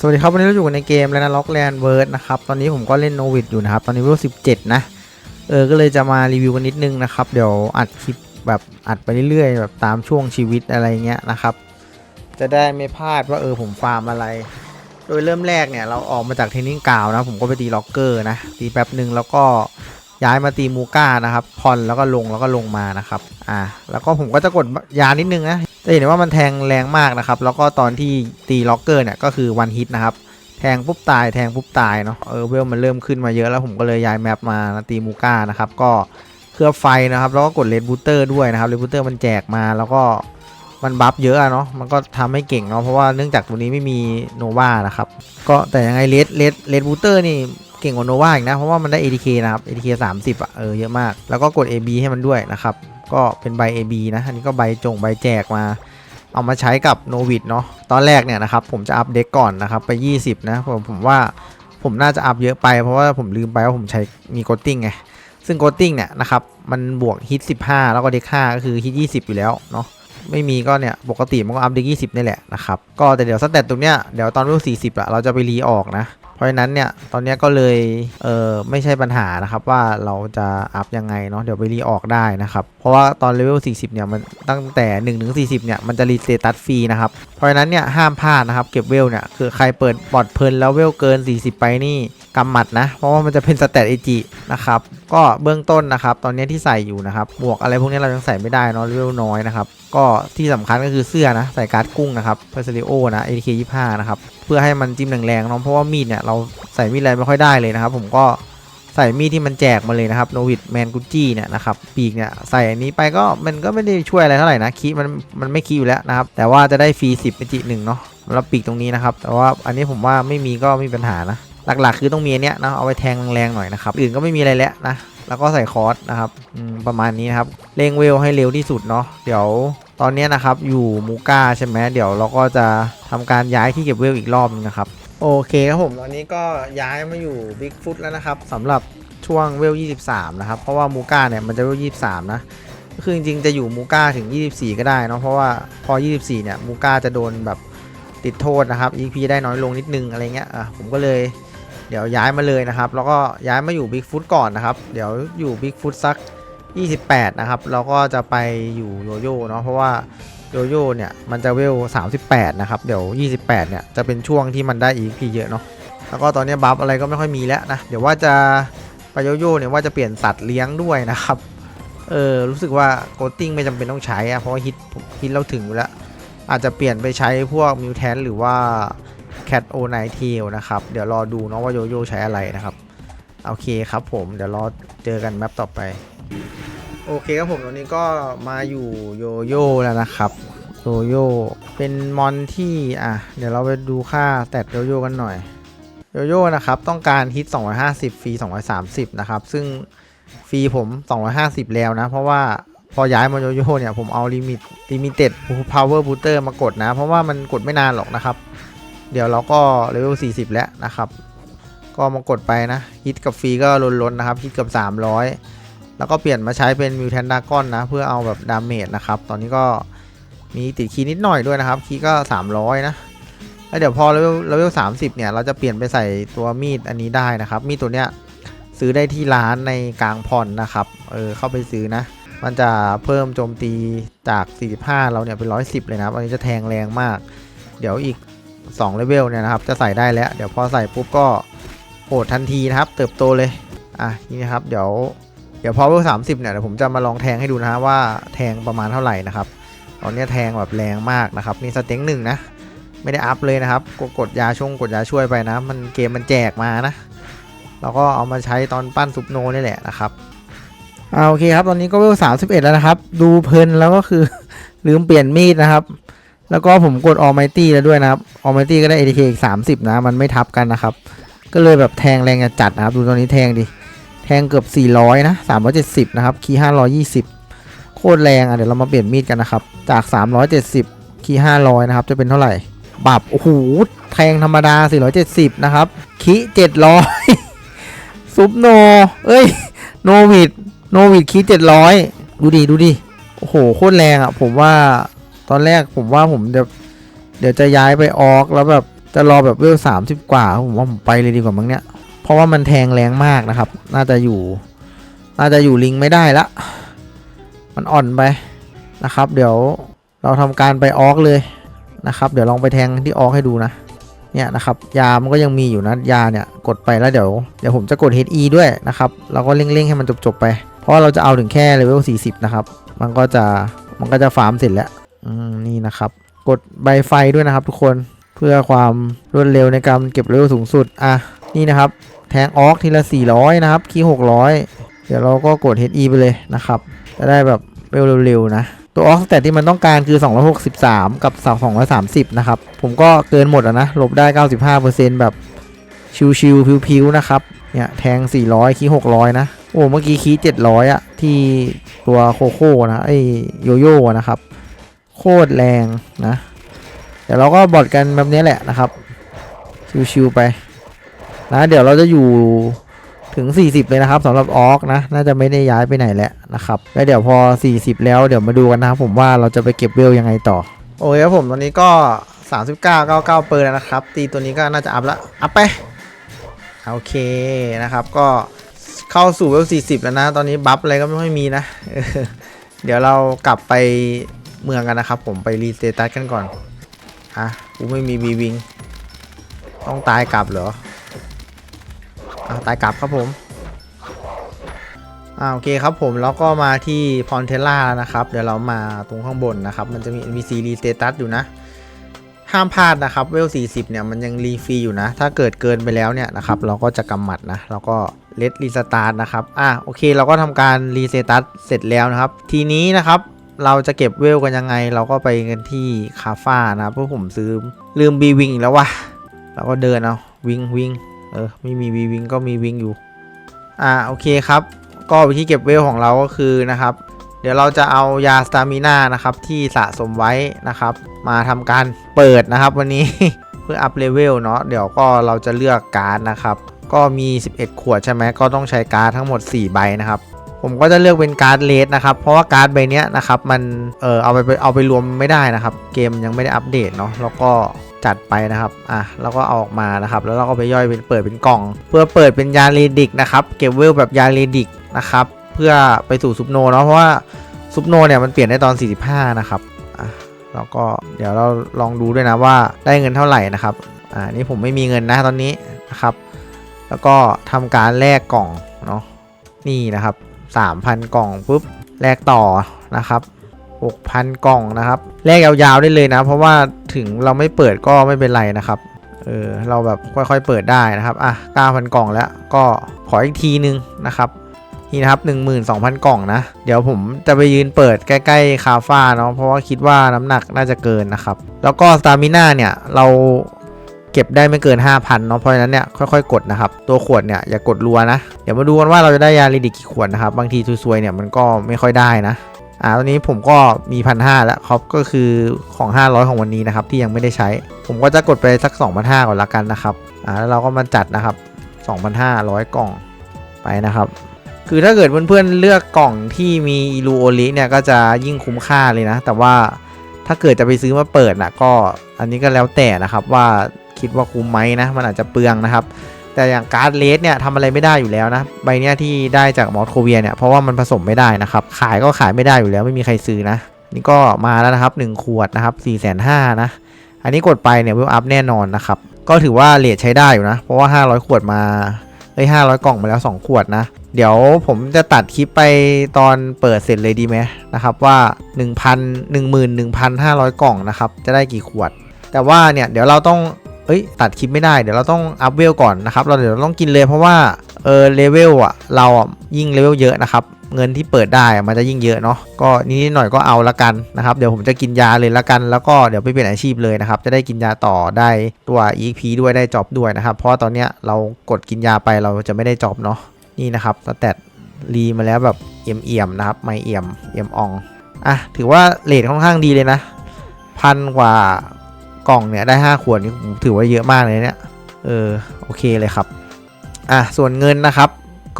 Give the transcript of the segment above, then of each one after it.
สวัสดีครับวันนี้เราอยู่ในเกมแล้วนะล็อกแลนเวิร์ดนะครับตอนนี้ผมก็เล่นโนวิดอยู่นะครับตอนนี้เวล17นะเออก็เลยจะมารีวิวกันนิดนึงนะครับเดี๋ยวอัดคลิปแบบอัดไปเรื่อยๆแบบตามช่วงชีวิตอะไรเงี้ยนะครับ จะได้ไม่พลาดว่าเออผมฟาร์มอะไร โดยเริ่มแรกเนี่ยเราออกมาจากเทนนิ่งกาวน์นะผมก็ไปตีล็อกเกอร์นะตีแป๊บหนึ่งแล้วก็ย้ายมาตีมูก้านะครับพอนแล้วก็ลงแล้วก็ลงมานะครับอ่าแล้วก็ผมก็จะกดยานิดนึงนะ จะเห็นว่ามันแทงแรงมากนะครับ แล้วก็ตอนที่ตีล็อกเกอร์เนี่ยก็คือวันฮิตนะครับ แทงปุ๊บตายแทงปุ๊บตายเนาะเออเวลมันเริ่มขึ้นมาเยอะแล้วผมก็เลยย้ายแมปมาตีมูก้านะครับก็เคลือบไฟนะครับ แล้วก็กดเลดบูเตอร์ด้วยนะครับเลดบูเตอร์มันแจกมาแล้วก็มันบัฟเยอะเนาะ มันก็ทำให้เก่งเนาะ เพราะว่าเนื่องจากตัวนี้ไม่มีโนวานะครับ ก็แต่ยังไงเลดเลดเลดบูเตอร์นี่เก่งกว่าโนวาอีกนะ เพราะว่ามันได้ ATK นะครับ ATK 30อะ เออ เยอะมาก แล้วก็กด AB ให้มันด้วยนะครับ ก็เป็นใบ AB นะ อันนี้ก็ใบจงใบแจกมา เอามาใช้กับโนวิดเนาะ ตอนแรกเนี่ยนะครับผมจะอัพเด็กก่อนนะครับไป 20 นะผมผมว่าผมน่าจะอัพเยอะไปเพราะว่าผมลืมไปว่าผมใช้มีโกตติ้งไง ซึ่งโกตติ้งเนี่ยนะครับมันบวกฮิต 15 แล้วก็เด็ก5ก็คือฮิต 20 อยู่แล้วเนาะไม่มีก็เนี่ยปกติมันก็อัพเด็ก20 นี่แหละนะครับ ก็แต่เดี๋ยวสเตตตรงเนี้ยเดี๋ยวตอนรุ่น40อะเราจะไปรีออกนะ เพราะฉะนั้นเนี่ยตอนนี้ก็เลยเออไม่ใช่ปัญหานะครับว่าเราจะอัพยังไงเนาะเดี๋ยวไปรีออกได้นะครับ เพราะว่าตอนเลเวล40 เนี่ยมันตั้งแต่1ถึง40 เนี่ยมันจะรีเซตัสฟรีนะครับ เพราะฉะนั้นเนี่ยห้ามพลาดนะครับเก็บเวลเนี่ยคือใครเปิดบอดเพลินแล้วเวลเกิน 40 ไปนี่กำหมัดนะ เพราะว่ามันจะเป็นสเตตเอจินะครับก็เบื้องต้นนะครับตอนนี้ที่ใส่อยู่นะครับหมวกอะไรพวกนี้เรายังใส่ไม่ได้เนาะเวลน้อยนะครับก็ที่สำคัญก็คือเสื้อนะใส่การ์ดกุ้งนะครับเพอร์เซริโอนะ ATK 25นะครับเพื่อให้มันจิ้มแรงๆเนาะเพราะว่ามีดเนี่ยเราใส่มีดอะไรไม่ค่อยได้เลยนะครับผมก็ ใส่มีดที่มันแจกมาเลยนะครับโนวิดแมนกุจี้เนี่ยนะครับปีกเนี่ยใส่อันนี้ไปก็มันก็ไม่ได้ช่วยอะไรเท่าไหร่นะคีมันมันไม่คีอยู่แล้วนะครับแต่ว่าจะได้ฟรี10เป็นจิหนึ่งเนาะสำหรับปีกตรงนี้นะครับแต่ว่าอันนี้ผมว่าไม่มีก็ไม่มีปัญหานะหลักๆ คือต้องมีอันเนี้ยนะเอาไว้แทงแรงๆหน่อยนะครับอื่นก็ไม่มีอะไรแล้วนะแล้วก็ใส่คอร์สนะครับประมาณนี้นะครับเร่งเวลให้เร็วที่สุดเนาะเดี๋ยวตอนนี้นะครับอยู่มูก้าใช่ไหมเดี๋ยวเราก็จะทำการย้ายที่เก็บเวลอีกรอบนึงนะครับโอเคครับผมตอนนี้ก็ย้ายมาอยู่บิ๊กฟุตแล้วนะครับสำหรับ ช่วงเวล 23 นะครับ เพราะว่ามูก้าเนี่ยมันจะเวล 23 นะ ก็คือจริงๆจะอยู่มูก้าถึง 24 ก็ได้เนาะเพราะว่าพอ 24 เนี่ยมูก้าจะโดนแบบติดโทษนะครับ EP ได้น้อยลงนิดนึงอะไรเงี้ยอะผมก็เลยเดี๋ยวย้ายมาเลยนะครับ แล้วก็ย้ายมาอยู่บิ๊กฟุตก่อนนะครับ เดี๋ยวอยู่บิ๊กฟุตสัก 28 นะครับเราก็จะไปอยู่โยโย่เนาะเพราะว่าโยโย่เนี่ยมันจะเวล 38 นะครับ เดี๋ยว 28 เนี่ยจะเป็นช่วงที่มันได้ EP เยอะเนาะแล้วก็ตอนนี้บัฟอะไรก็ไม่ค่อยมีแล้วนะ เดี๋ยวว่าจะ ไปโยโย่เนี่ยว่าจะเปลี่ยนสัตว์เลี้ยงด้วยนะครับ เออรู้สึกว่าโกตติ้งไม่จำเป็นต้องใช้อะเพราะฮิตฮิตเราถึงแล้วอาจจะเปลี่ยนไปใช้พวกมิวแทนหรือว่า Cat O 9 t a i l นะครับ เดี๋ยวรอดูเนาะว่าโยโย่ใช้อะไรนะครับ โอเคครับผมเดี๋ยวรอเจอกันแมปต่อไป โอเคครับผมตอนนี้ก็มาอยู่โยโย่แล้วนะครับโยโย่เป็นมอนที่อะเดี๋ยวเราไปดูค่าแตทโยโย่กันหน่อย โยโย่นะครับต้องการฮิต 250 ฟรี 230 นะครับ ซึ่งฟรีผม 250 แล้วนะ เพราะว่าพอย้ายมาโยโย่เนี่ย ผมเอาลิมิตลิมิเต็ดพาวเวอร์บูเตอร์มากดนะ เพราะว่ามันกดไม่นานหรอกนะครับ เดี๋ยวเราก็เลเวล 40 แล้วนะครับ ก็มากดไปนะ ฮิตกับฟรีก็ล้นๆนะครับ ฮิตกับ 300 แล้วก็เปลี่ยนมาใช้เป็นมิวแทนดากอนนะ เพื่อเอาแบบดาเมจนะครับ ตอนนี้ก็มีติดคีนิดหน่อยด้วยนะครับ คีก็ 300 นะ แล้วเดี๋ยวพอเลเวลเลเวล30เนี่ยเราจะเปลี่ยนไปใส่ตัวมีดอันนี้ได้นะครับ มีดตัวเนี้ยซื้อได้ที่ร้านในกลางพอนนะครับ เออเข้าไปซื้อนะ มันจะเพิ่มโจมตีจาก 45 เราเนี่ยเป็น 110 เลยนะครับ อันนี้จะแทงแรงมาก เดี๋ยวอีก2เลเวลเนี่ยนะครับ จะใส่ได้แล้ว เดี๋ยวพอใส่ปุ๊บก็โหดทันทีนะครับ เติบโตเลย อะนี่นะครับ เดี๋ยวเดี๋ยวพอเลเวลสามสิบเนี่ยเดี๋ยวผมจะมาลองแทงให้ดูนะฮะว่าแทงประมาณเท่าไหร่นะครับ ตอนนี้แทงแบบแรงมากนะครับ นี่สเต็งหนึ่งนะ ไม่ได้อัพเลยนะครับกดกดยาช่วงกดยาช่วยไปนะ มันเกมมันแจกมานะเราก็เอามาใช้ตอนปั้นซุปโนนี่แหละนะครับอ่าโอเคครับตอนนี้ก็เวลสามสิบเอ็ดแล้วนะครับ ดูเพลินแล้วก็คือ ลืมเปลี่ยนมีดนะครับ แล้วก็ผมกด Almighty แล้วด้วยนะครับ Almighty ก็ได้ ATK อีก30นะ มันไม่ทับกันนะครับ ก็เลยแบบแทงแรงจัดนะครับ ดูตอนนี้แทงดิ แทงเกือบ400นะ370นะครับ คีย์520โคตรแรงอะเดี๋ยวเรามาเปลี่ยนมีดกันนะครับ จาก370คีย์500นะครับ จะเป็นเท่าไหร่ บับโอ้โหแทงธรรมดา 470 นะครับคี700 ซุปโน เอ้ย โนวิดโนวิดคี700 ดูดิ ดูดิ โอ้โห โคตรแรงอะผมว่าตอนแรกผมว่าผมเดี๋ยวเดี๋ยวจะย้ายไปออกแล้วแบบจะรอแบบเวลสามสิบกว่า ผมว่าผมไปเลยดีกว่ามั้งเนี่ย เพราะว่ามันแทงแรงมากนะครับ น่าจะอยู่ น่าจะอยู่ลิงไม่ได้ละ มันอ่อนไปนะครับ เดี๋ยวเราทำการไปออกเลย นะครับเดี๋ยวลองไปแทงที่ออกให้ดูนะเนี่ยนะครับยามันก็ยังมีอยู่นะยาเนี่ยกดไปแล้วเดี๋ยวเดี๋ยวผมจะกด HE ด้วยนะครับเราก็เร่งๆให้มันจบๆไป เพราะเราจะเอาถึงแค่เลเวล40 นะครับ มันก็จะมันก็จะฟาร์มเสร็จแล้วอืมนี่นะครับ กดใบไฟด้วยนะครับทุกคนเพื่อความรวดเร็วในการเก็บเลเวลสูงสุดอะนี่นะครับแทงออกทีละ 400 นะครับคีย์600 เดี๋ยวเราก็กด HE ไปเลยนะครับจะได้แบบเร็วๆนะ ตัวออกแต่ที่มันต้องการคือ 263 กับ 230 นะครับ ผมก็เกินหมดแล้วนะ ลบได้ 95%แบบชิวๆพิวๆนะครับ เนี่ยแทง 400 คี600 นะ โอ้ เมื่อกี้คี700อะที่ตัวโคโค่นะ ไอโยโย่นะครับ โคตรแรงนะ เดี๋ยวเราก็บอดกันแบบนี้แหละนะครับ ชิวๆไป นะ เดี๋ยวเราจะอยู่ ถึง 40 เลยนะครับสำหรับออกนะน่าจะไม่ได้ย้ายไปไหนแล้วนะครับแล้วเดี๋ยวพอ 40 แล้วเดี๋ยวมาดูกันนะครับผมว่าเราจะไปเก็บเวลยังไงต่อ โอเคครับผมตอนนี้ก็ 39 99เปอร์แล้วนะครับ ตีตัวนี้ก็น่าจะอัพละอัพไปโอเคนะครับก็เข้าสู่เวล 40 แล้วนะ ตอนนี้บัฟอะไรก็ไม่ค่อยมีนะเดี๋ยวเรากลับไปเมืองกันนะครับ ผมไปรีสเตตัสกันก่อนอะกูไม่มีบีวิงต้องตายกลับเหรอ อะตายกลับครับผมอ่าโอเคครับผมแล้วก็มาที่พอนเทล่านะครับ เดี๋ยวเรามาตรงข้างบนนะครับ มันจะมี NPC รีสเตตัสอยู่นะ ห้ามพลาดนะครับ เวล 40 เนี่ยมันยังรีฟรีอยู่นะ ถ้าเกิดเกินไปแล้วเนี่ยนะครับ เราก็จะกำหมัดนะ แล้วก็เลดรีสตาร์ทนะครับอะโอเค เราก็ทำการรีเซตัสเสร็จแล้วนะครับ ทีนี้นะครับเราจะเก็บเวลกันยังไง เราก็ไปกันที่คาฟ้านะเพราะผมซื้อลืมบีวิงแล้ววะเราก็เดินเอาวิงวิง เออไม่มีวีวิงก็มีวิงอยู่ อ่าโอเคครับ ก็วิธีเก็บเวลของเราก็คือนะครับ เดี๋ยวเราจะเอายาสตามิน่านะครับที่สะสมไว้นะครับ มาทำการเปิดนะครับ วันนี้เพื่ออัพเลเวลเนาะเดี๋ยวก็เราจะเลือกการ์ดนะครับ ก็มี 11 ขวดใช่ไหมก็ต้องใช้การ์ดทั้งหมด 4 ใบนะครับ ผมก็จะเลือกเป็นการ์ดเลสนะครับ เพราะว่าการ์ดใบนี้นะครับมันเออเอาไปเอาไปรวมไม่ได้นะครับ เกมยังไม่ได้อัปเดตเนาะแล้วก็จัดไปนะครับ อะ แล้วก็เอาออกมานะครับ แล้วเราก็ไปย่อยเป็นเปิดเป็นกล่อง เพื่อเปิดเป็นยาเลดิกนะครับ เก็บเวลแบบยาเลดิกนะครับ เพื่อไปสู่ซุปโนเนาะ เพราะว่าซุปโนเนี่ยมันเปลี่ยนได้ตอน 45 นะครับ อะ แล้วก็เดี๋ยวเราลองดูด้วยนะว่าได้เงินเท่าไหร่นะครับ อ่า นี่ผมไม่มีเงินนะตอนนี้นะครับ แล้วก็ทำการแลกกล่องเนาะ นี่นะครับ 3,000 กล่องปุ๊บแลกต่อนะครับ 6,000 กล่องนะครับแลกยาวๆได้เลยนะ เพราะว่าถึงเราไม่เปิดก็ไม่เป็นไรนะครับเออเราแบบค่อยๆเปิดได้นะครับอะ9,000 กล่องแล้วก็ขออีกทีนึงนะครับนี่นะครับ 12,000 กล่องนะ เดี๋ยวผมจะไปยืนเปิดใกล้ๆคาฟ้าเนาะเพราะว่าคิดว่าน้ำหนักน่าจะเกินนะครับ แล้วก็สตามิน่าเนี่ย เรา เก็บได้ไม่เกิน 5,000เนาะเพราะฉะนั้นเนี่ยค่อยๆ กดนะครับ ตัวขวดเนี่ยอย่ากกดรัวนะ เดี๋ยวมาดูกันว่าเราจะได้ยาลิดิกกี่ขวดนะครับ บางทีซวยๆเนี่ยมันก็ไม่ค่อยได้นะอ่าตอนนี้ผมก็มีพันห้าแล้วครับก็คือของ 500 ของวันนี้นะครับที่ยังไม่ได้ใช้ ผมก็จะกดไปสัก2,500ก่อนละกันนะครับอ่าแล้วเราก็มาจัดนะครับ 2,500 กล่องไปนะครับ คือถ้าเกิดเพื่อนๆเลือกกล่องที่มีอิลูโอลิเนี่ยก็จะยิ่งคุ้มค่าเลยนะ แต่ว่าถ้าเกิดจะไปซื้อมาเปิดนะก็อันนี้ก็แล้วแต่นะครับว่า คิดว่าคุ้มไหมนะมันอาจจะเปลืองนะครับ แต่อย่างการ์ดเลสเนี่ยทำอะไรไม่ได้อยู่แล้วนะใบเนี้ยที่ได้จากมอสโคเวียเนี่ยเพราะว่ามันผสมไม่ได้นะครับ ขายก็ขายไม่ได้อยู่แล้วไม่มีใครซื้อนะ นี่ก็มาแล้วนะครับ 1 ขวดนะครับ4 5 0 0 0นะอันนี้กดไปเนี่ยวิวอัพแน่นอนนะครับก็ถือว่าเลทใช้ได้อยู่นะ เพราะว่า 500 ขวดมาเอ้ย500 กล่องมาแล้ว 2 ขวดนะ เดี๋ยวผมจะตัดคลิปไปตอนเปิดเสร็จเลยดีไหมนะครับว่า 1,000 11,500 กล่องนะครับ จะได้กี่ขวด แต่ว่าเนี่ย เดี๋ยวเราต้อง เอ้ยตัดคลิปไม่ได้เดี๋ยวเราต้องอัพเวลก่อนนะครับเราเดี๋ยวเราต้องกินเลยเพราะว่าเออเลเวลอะเราอะยิ่งเลเวลเยอะนะครับเงินที่เปิดได้มันจะยิ่งเยอะเนาะก็นิดหน่อยก็เอาละกันนะครับเดี๋ยวผมจะกินยาเลยละกัน แล้วก็เดี๋ยวไปเปลี่ยนอาชีพเลยนะครับจะได้กินยาต่อได้ตัว EP ด้วยได้จอบด้วยนะครับ เพราะตอนเนี้ยเรากดกินยาไปเราจะไม่ได้จอบเนาะนี่นะครับสแตทรีมาแล้วแบบเอี่ยมเอี่ยมนะครับไม่เอี่ยมเอี่ยมอ่องอะถือว่าเลทค่อนข้างดีเลยนะพันกว่า กล่องเนี่ยได้ 5 ขวดนี่ผมถือว่าเยอะมากเลยเนี่ย เออโอเคเลยครับ อะส่วนเงินนะครับ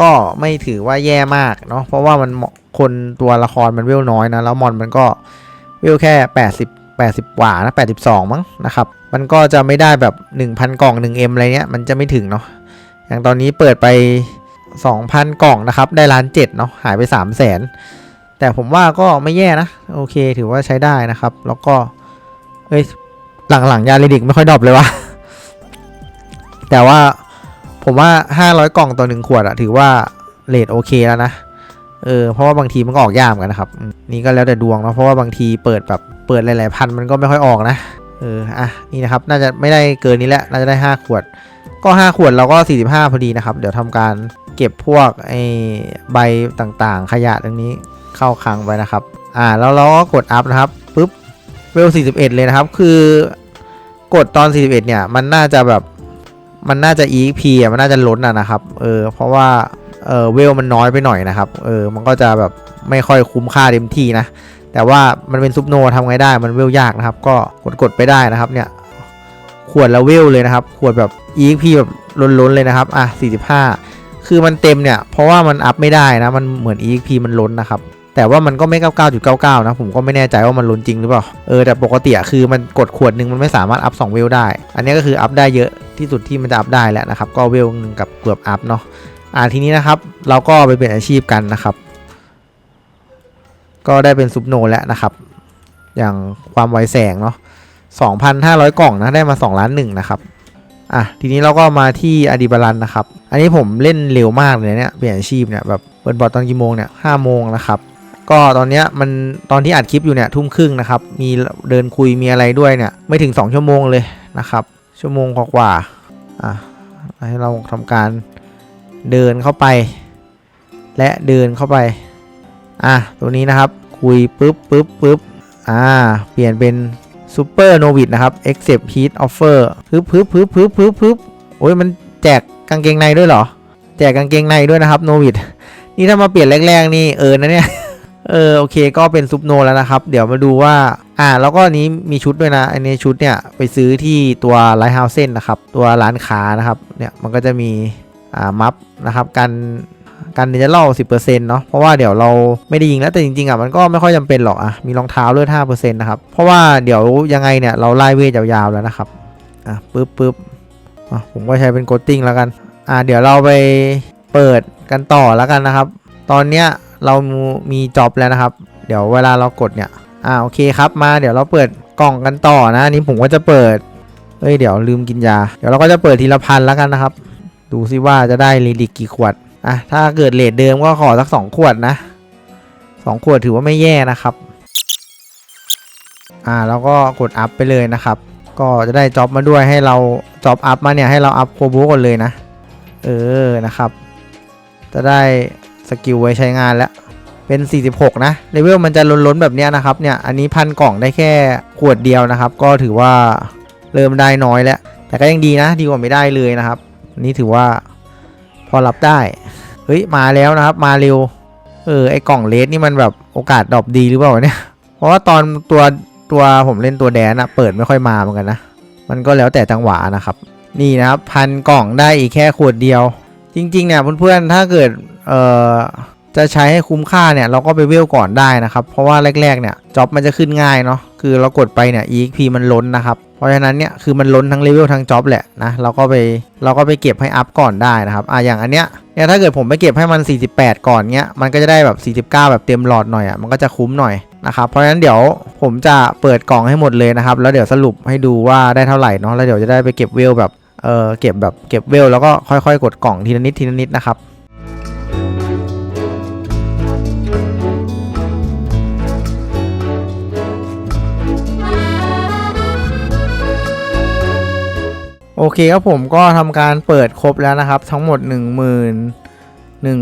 ก็ไม่ถือว่าแย่มากเนาะเพราะว่ามันคนตัวละครมันเวลน้อยนะแล้วมอนมันก็เวลแค่ 80 80กว่านะ82 มั้งนะครับ มันก็จะไม่ได้แบบ 1,000 กล่อง 1M อะไรเงี้ยมันจะไม่ถึงเนาะอย่างตอนนี้เปิดไป 2,000 กล่องนะครับ ได้ล้านเจ็ดเนาะหายไป 3 0 0แสนแต่ผมว่าก็ไม่แย่นะ โอเค ถือว่าใช้ได้นะครับ แล้วก็เอ้ย หลังๆยาลิดิกไม่ค่อยดรอปเลยวะแต่ว่าผมว่า 500 กล่องต่อหนึ่งขวดอะถือว่าเลทโอเคแล้วนะเออเพราะว่าบางทีมันก็ออกยากกันนะครับ นี่ก็แล้วแต่ดวงเนาะเพราะว่าบางทีเปิดแบบเปิดหลายๆพันมันก็ไม่ค่อยออกนะเอออะนี่นะครับน่าจะไม่ได้เกินนี้แหละน่าจะได้ 5 ขวด ก็ 5 ขวดเราก็ 45 พอดีนะครับ เดี๋ยวทำการเก็บพวกไอ้ใบต่างๆ ขยะตรงนี้เข้าคลังไปนะครับ อ่าแล้วเราก็กดอัพนะครับ เวล 41 เลยนะครับ คือกดตอน 41 เนี่ย มันน่าจะแบบ มันน่าจะ E.P. อะ มันน่าจะล้นอะนะครับ เออ เพราะว่า เออ เวลมันน้อยไปหน่อยนะครับ เออ มันก็จะแบบไม่ค่อยคุ้มค่าเต็มที่นะ แต่ว่ามันเป็นซุปโนทำไงได้ มันเวลยากนะครับ ก็กดกดไปได้นะครับ เนี่ย ขวดละเวลเลยนะครับ ขวดแบบ E.P. แบบล้นๆเลยนะครับ อะ 45 คือมันเต็มเนี่ย เพราะว่ามันอัพไม่ได้นะ มันเหมือน E.P. มันล้นนะครับ แต่ว่ามันก็ไม่ 99.99 นะ ผมก็ไม่แน่ใจว่ามันล้นจริงหรือเปล่า เออ แต่ปกติอะคือมันกดขวดหนึ่งมันไม่สามารถอัพ2เวลได้ อันนี้ก็คืออัพได้เยอะที่สุดที่มันจะอัพได้แล้วนะครับ ก็เวลหนึ่งกับเกือบอัพเนาะ อ่าทีนี้นะครับ เราก็ไปเป็นอาชีพกันนะครับ ก็ได้เป็นซุปโนแล้วนะครับ อย่างความไวแสงเนาะ2,500 กล่องนะได้มา2ล้านหนึ่งนะครับอะทีนี้เราก็มาที่อดีบาลันนะครับ อันนี้ผมเล่นเร็วมากเลยเนี่ยเปลี่ยนอาชีพเนี่ยแบบเปิดบอร์ดตอนกี่โมงเนี่ยห้าโมงนะครับ ก็ตอนเนี้ยมันตอนที่อัดคลิปอยู่เนี่ยทุ่มครึ่งนะครับ มีเดินคุยมีอะไรด้วยเนี่ยไม่ถึง 2 ชั่วโมงเลยนะครับ ชั่วโมงกว่าๆอะให้เราทำการเดินเข้าไป และเดินเข้าไปอะตัวนี้นะครับคุยปุ๊บปุ๊บปุ๊บอ่าเปลี่ยนเป็นซูเปอร์โนวิดนะครับ accept heat offer พึบพึบพึบพึบพึบพึบโอ้ยมันแจกกางเกงในด้วยเหรอ แจกกางเกงในด้วยนะครับโนวิดนี่ถ้ามาเปลี่ยนแรกๆนี่เออนะเนี่ย เออโอเคก็เป็นซุปโนแล้วนะครับ เดี๋ยวมาดูว่า อ่า แล้วก็อันนี้มีชุดด้วยนะ อันนี้ชุดเนี่ยไปซื้อที่ตัวไลท์เฮาส์เซนนะครับ ตัวร้านค้านะครับเนี่ยมันก็จะมีอ่ามัฟนะครับกันกันเนเจอรัลสิบเปอร์เซ็นต์เนาะเพราะว่าเดี๋ยวเราไม่ได้ยิงแล้วแต่จริงๆอะมันก็ไม่ค่อยจำเป็นหรอกอะมีรองเท้าเลือดห้าเปอร์เซ็นต์นะครับเพราะว่าเดี๋ยวยังไงเนี่ยเราไล่เวทยาวๆแล้วนะครับอะปึ๊บปึ๊บอะผมก็ใช้เป็นโกดติ้งแล้วกันอ่าเดี๋ยวเราไปเปิดกันต่อแล้วกันนะครับ ตอนเนี้ย เรามีจ็อบแล้วนะครับ เดี๋ยวเวลาเรากดเนี่ย อ่าโอเคครับมาเดี๋ยวเราเปิดกล่องกันต่อนะนี้ผมก็จะเปิดเฮ้ยเดี๋ยวลืมกินยา เดี๋ยวเราก็จะเปิดทีละพันแล้วกันนะครับ ดูซิว่าจะได้ลิลิกกี่ขวด อะถ้าเกิดเลทเดิมก็ขอสักสองขวดนะสองขวดถือว่าไม่แย่นะครับ อ่าแล้วก็กดอัพไปเลยนะครับ ก็จะได้จ็อบมาด้วยให้เราจ็อบอัพมาเนี่ยให้เราอัพโคโบก่อนเลยนะ เออนะครับ จะได้ สกิลไว้ใช้งานแล้ว เป็น 46 นะเลเวลมันจะล้นๆแบบนี้นะครับเนี่ยอันนี้พันกล่องได้แค่ขวดเดียวนะครับ ก็ถือว่าเริ่มได้น้อยแล้ว แต่ก็ยังดีนะ ดีกว่าไม่ได้เลยนะครับนนี้ถือว่าพอรับได้เฮ้ยมาแล้วนะครับ มาเร็วเออไอกล่องเลสนี่มันแบบโอกาสดรอปดีหรือเปล่าเนี่ยเพราะว่าตอนตัวตัวผมเล่นตัวแดนอะเปิดไม่ค่อยมาเหมือนกันนะมันก็แล้วแต่จังหวะนะครับ นี่นะครับพันกล่องได้อีกแค่ขวดเดียว จริงๆเนี่ยเพื่อนๆถ้าเกิด เอ่อจะใช้ให้คุ้มค่าเนี่ยเราก็ไปเวลก่อนได้นะครับ เพราะว่าแรกๆเนี่ยจ็อบมันจะขึ้นง่ายเนาะคือเรากดไปเนี่ย EXP มันล้นนะครับ เพราะฉะนั้นเนี่ยคือมันล้นทั้งเลเวลทั้งจ็อบแหละนะเราก็ไปเราก็ไปเก็บให้อัพก่อนได้นะครับอะอย่างอันเนี้ยเนี่ยถ้าเกิดผมไปเก็บให้มัน 48 ก่อนเนี้ยมันก็จะได้แบบ49 แบบเต็มหลอดหน่อยอะมันก็จะคุ้มหน่อยนะครับเพราะฉะนั้นเดี๋ยวผมจะเปิดกล่องให้หมดเลยนะครับแล้วเดี๋ยวสรุปให้ดูว่าได้เท่าไหร่เนาะแล้วเดี๋ยวจะได้ไปเก็บเวลแบบเออเก็บแบบเก็บเวลแล้วก็ค่อยๆ กดกล่องทีละนิดทีละนิดนะครับ โอเคครับผมก็ทำการเปิดครบแล้วนะครับ ทั้งหมด1 1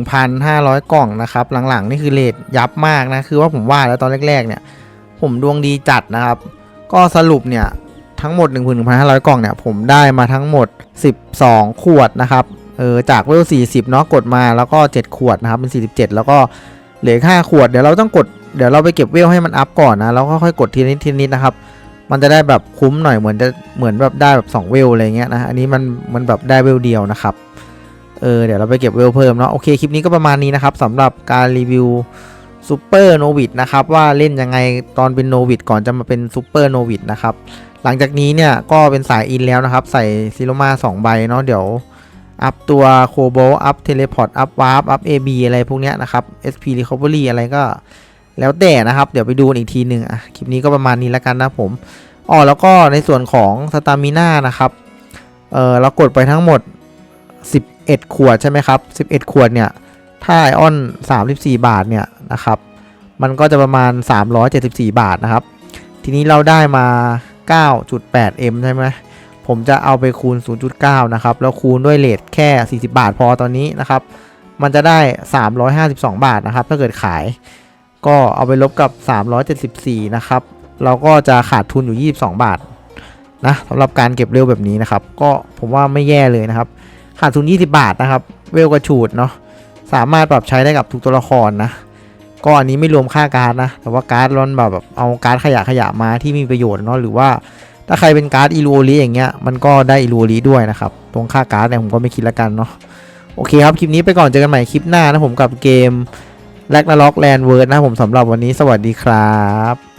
1,500 กล่องนะครับ หลังๆ นี่คือเลทยับมากนะ คือว่าผมว่าแล้วตอนแรกๆเนี่ย ผมดวงดีจัดนะครับ ก็สรุปเนี่ยทั้งหมด 1,500 กล่องเนี่ย ผมได้มาทั้งหมด 12 ขวดนะครับ เออจากเวล40 เนาะกดมาแล้วก็ 7 ขวดนะครับ เป็น 47 แล้วก็เหลืออก5ขวด เดี๋ยวเราต้องกด เดี๋ยวเราไปเก็บเวลให้มันอัพก่อนนะ แล้วก็ค่อยกดทีนิดทีนิดนะครับ มันจะได้แบบคุ้มหน่อยเหมือนจะเหมือนแบบได้แบบ2เวลอะไรเงี้ยนะอันนี้มันมันแบบได้เวลเดียวนะครับเออเดี๋ยวเราไปเก็บเวลเพิ่มเนาะโอเคคลิปนี้ก็ประมาณนี้นะครับสำหรับการรีวิวซูเปอร์โนวิดนะครับว่าเล่นยังไงตอนเป็นโนวิดก่อนจะมาเป็นซูเปอร์โนวิดนะครับหลังจากนี้เนี่ยก็เป็นสายอินแล้วนะครับ ใส่ซิโลมา2ใบเนาะเดี๋ยวอัพตัวโคโบอัพเทเลพอร์ตอัพวาร์ปอัพเอบีอะไรพวกเนี้ยนะครับ SP Recovery อะไรก็ แล้วแต่นะครับเดี๋ยวไปดูอีกทีหนึ่งอะคลิปนี้ก็ประมาณนี้แล้วกันนะผมอ๋อแล้วก็ในส่วนของสตามิน่านะครับเออเรากดไปทั้งหมด 11 ขวดใช่ไหมครับ 11 ขวดเนี่ยถ้าไอออน 34 บาทเนี่ยนะครับมันก็จะประมาณ 374 บาทนะครับ ทีนี้เราได้มา 9.8M ใช่ไหมผมจะเอาไปคูณ 0.9 นะครับ แล้วคูณด้วยเลทแค่ 40 บาทพอตอนนี้นะครับ มันจะได้ 352 บาทนะครับ ถ้าเกิดขาย ก็เอาไปลบกับ 374 นะครับ เราก็จะขาดทุนอยู่ 22 บาทนะสำหรับการเก็บเร็วแบบนี้นะครับ ก็ผมว่าไม่แย่เลยนะครับ ขาดทุน 20 บาทนะครับ เวลกระฉูดเนาะสามารถปรับใช้ได้กับทุกตัวละครนะก็อันนี้ไม่รวมค่าการ์ดนะ แต่ว่าการ์ดร้อนแบบเอาการ์ดขยะขยะมาที่มีประโยชน์เนาะหรือว่าถ้าใครเป็นการ์ดอีลูโอลีอย่างเงี้ยมันก็ได้อีลูโอลีด้วยนะครับ ตรงค่าการ์ดเนี่ยผมก็ไม่คิดละกันเนาะโอเคครับ คลิปนี้ไปก่อนเจอกันใหม่คลิปหน้านะผมกับเกม แลกนาล็อกแลนเวิร์ดนะผมสำหรับวันนี้สวัสดีครับ